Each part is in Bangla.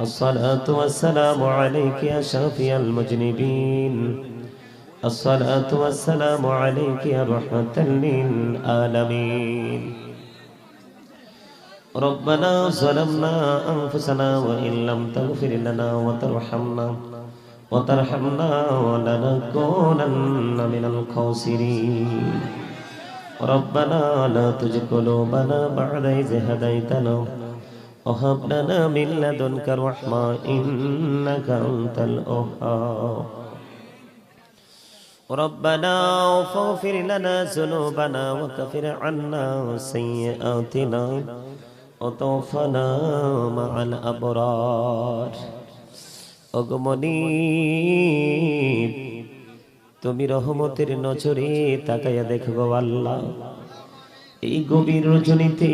الصلاة والسلام عليك يا شافي المذنبين الصلاة والسلام عليك يا رحمة للعالمين ربنا ظلمنا أنفسنا وإن لم تغفر لنا وترحمنا وترحمنا لنكونن من الخاسرين ربنا لا تزغ قلوبنا بعد إذ هديتنا وهب لنا من لدنك رحمة إنك أنت الوهاب ربنا فاغفر لنا ذنوبنا وكفر عنا سيئاتنا وتوفنا مع الأبرار অগমনী তুমি রহমতের নজরে তাকাইয়া দেখো আল্লাহ এই গভীর রজনীতে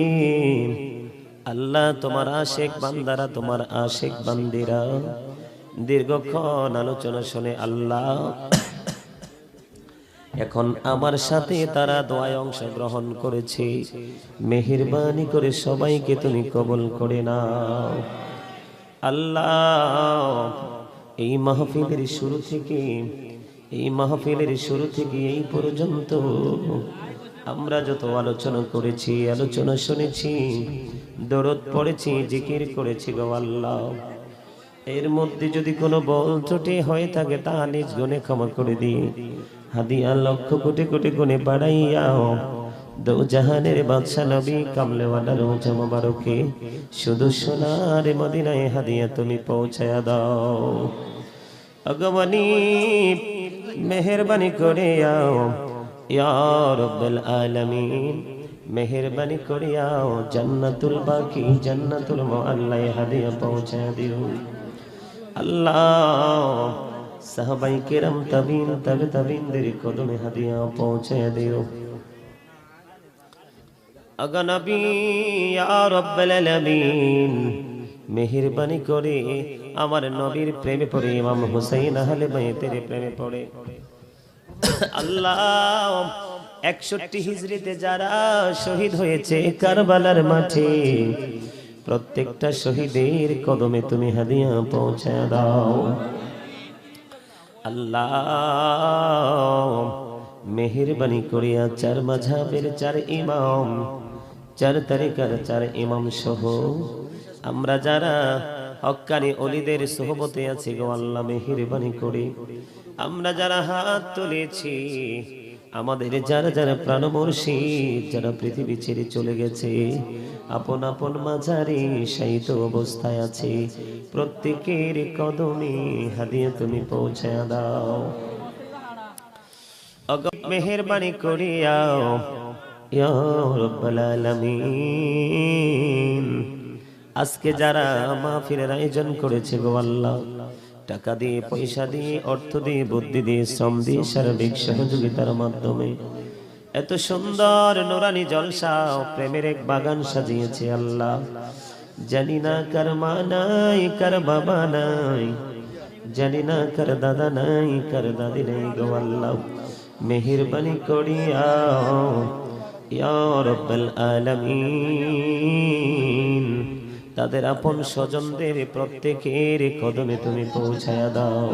আল্লাহ তোমার আশেক বান্দারা, তোমার আশেক বান্দিরা। দীর্ঘক্ষণ আলোচনা শুনে আল্লাহ, এখন আমার সাথে তারা দোয়ায় অংশগ্রহণ করেছে। মেহেরবানি করে সবাইকে তুমি কবল করে নাও। আল্লাহ, এই মাহফিলের শুরু থেকে, এই মাহফিলের শুরু থেকে এই পর্যন্ত আমরা যত আলোচনা করেছি, আলোচনা শুনেছি, দরদ পড়েছি, জিকির করেছি গো আল্লাহ। এর মধ্যে যদি কোনো বল ত্রুটি হয়ে থাকে তা নিজ গুণে ক্ষমা করে দিই। হাদিয়া লক্ষ কোটি কোটি গুণে বাড়াইয়াও দো জাহানের বাদশা নবী কামলেওয়ালা রোজা মোবারকে, শুধু সোনার মদিনায় হাদিয়া তুমি পৌঁছায়া দাও। ভগবানী মেহরবানি করে আও ইয়া রব্বুল আলামিন, মেহরবানি করে আও জান্নাতুল বাকি, জান্নাতুল মুআল্লাই হাদিয়া পৌঁছায়া দিও। আল্লাহ সাহাবাই কেরাম তাবিন, তবে তাবিনদের কদমে হাদিয়া পৌঁছায়া দিও। ইয়া রব্বুল আলামিন, মেহেরবানি করে আমার নবীর প্রেমে পড়ে, ইমাম হুসাইন আহলে বাইতের প্রেমে পড়ে। আল্লাহ, একষট্টি হিজড়িতে যারা শহীদ হয়েছে কারবালার মাঠে, প্রত্যেকটা শহীদের কদমে তুমি হাদিয়া পৌঁছায় দাও। আল্লাহ, মেহেরবানি করিয়া চার মাঝাবের চার ইমাম, চার তারিকার চার ইমাম সহ আমরা যারা হক্কানি অলিদের সোহবতে আছি গো আল্লাহ, মেহেরবানি করে। আমরা যারা হাত তুলেছি, আমাদের যারা যারা প্রাণমর্ষী যারা পৃথিবী ছেড়ে চলে গেছে, আপন আপন মাঝারে শায়িত অবস্থায় আছে। প্রত্যেকের কদমে হাদিয়ে তুমি পৌঁছায় দাও। মেহেরবানি করিয়াও রব্বাল আলামিন। আজকে যারা মাহফিলের আয়োজন করেছে গো আল্লাহ, টাকা দিয়ে, পয়সা দিয়ে, অর্থ দিয়ে, বুদ্ধি দিয়ে, শ্রম দিয়ে, সার্বিক সহযোগিতার মাধ্যমে এত সুন্দর নোরানি জলসা প্রেমের এক বাগান সাজিয়েছে আল্লাহ। জানি না কার মা নাই, কার বাবা নাই, জানি না কার দাদা নাই, কার দাদি নাই গো আল্লাহ। মেহেরবানি করিয়া, ইয়া রব্বাল আলামিন। তাদের আপন স্বজনদের প্রত্যেকের কদমে তুমি পৌঁছায়া দাও।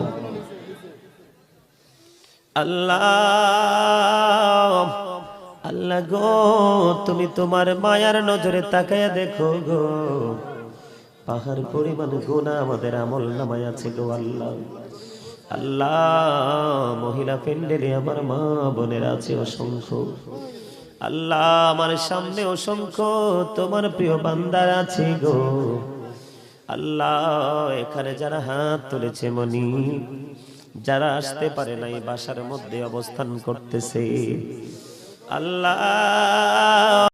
আল্লাহ আল্লাহ গো, তুমি তোমার মায়ার নজরে তাকায়া দেখো গো। পাহাড় পরিমাণ গুণা আমাদের আমল নামায় আছে গো আল্লাহ। আল্লাহ, মহিলা প্যান্ডেলে আমার মা বোনের আছে অসংখ্য। আল্লাহ, আমার সামনে অসংখ্য তোমার প্রিয় বান্দার আছে গো। আল্লাহ, এখানে যারা হাত তুলেছে মনি, যারা আসতে পারে নাই, বাসার মধ্যে অবস্থান করতেছে। আল্লাহ